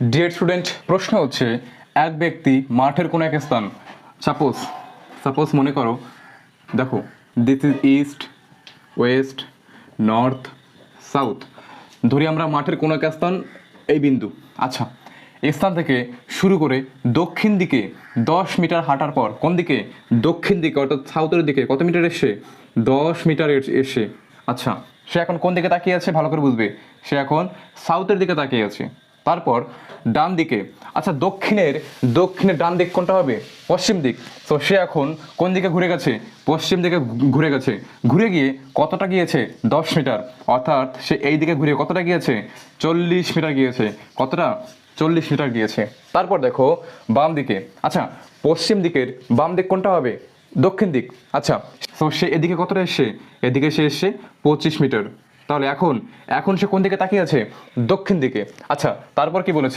Dear student প্রশ্ন হচ্ছে, এক ব্যক্তি মাঠের কোনো এক স্থান সাপোজ সাপোজ মনে করো, দেখো this is east west north south ধরি আমরা মাঠের কোনো এক স্থান, এই বিন্দু। আচ্ছা এই স্থান থেকে শুরু করে দক্ষিণ দিকে দশ মিটার হাঁটার পর, কোন দিকে? দক্ষিণ দিকে, অর্থাৎ সাউথের দিকে, কত মিটার এসে দশ মিটার এসে আচ্ছা সে এখন কোন দিকে তাকিয়ে আছে? ভালো করে বুঝবে। সে এখন সাউথের দিকে তাকিয়ে আছে। তারপর ডান দিকে আচ্ছা দক্ষিণের দক্ষিণের ডান দিক কোনটা হবে? পশ্চিম দিক। তো সে এখন কোন দিকে ঘুরে গেছে? পশ্চিম দিকে ঘুরে গেছে। ঘুরে গিয়ে কতটা গিয়েছে? দশ মিটার। অর্থাৎ সে এই দিকে ঘুরে কতটা গিয়েছে? চল্লিশ মিটার গিয়েছে। কতটা? চল্লিশ মিটার গিয়েছে। তারপর দেখো বাম দিকে। আচ্ছা পশ্চিম দিকের বাম দিক কোনটা হবে? দক্ষিণ দিক। আচ্ছা তো সে এদিকে কতটা এসছে? এদিকে সে এসছে পঁচিশ মিটার। তাহলে এখন এখন সে কোন দিকে তাকিয়ে আছে? দক্ষিণ দিকে। আচ্ছা তারপর কি বলেছে?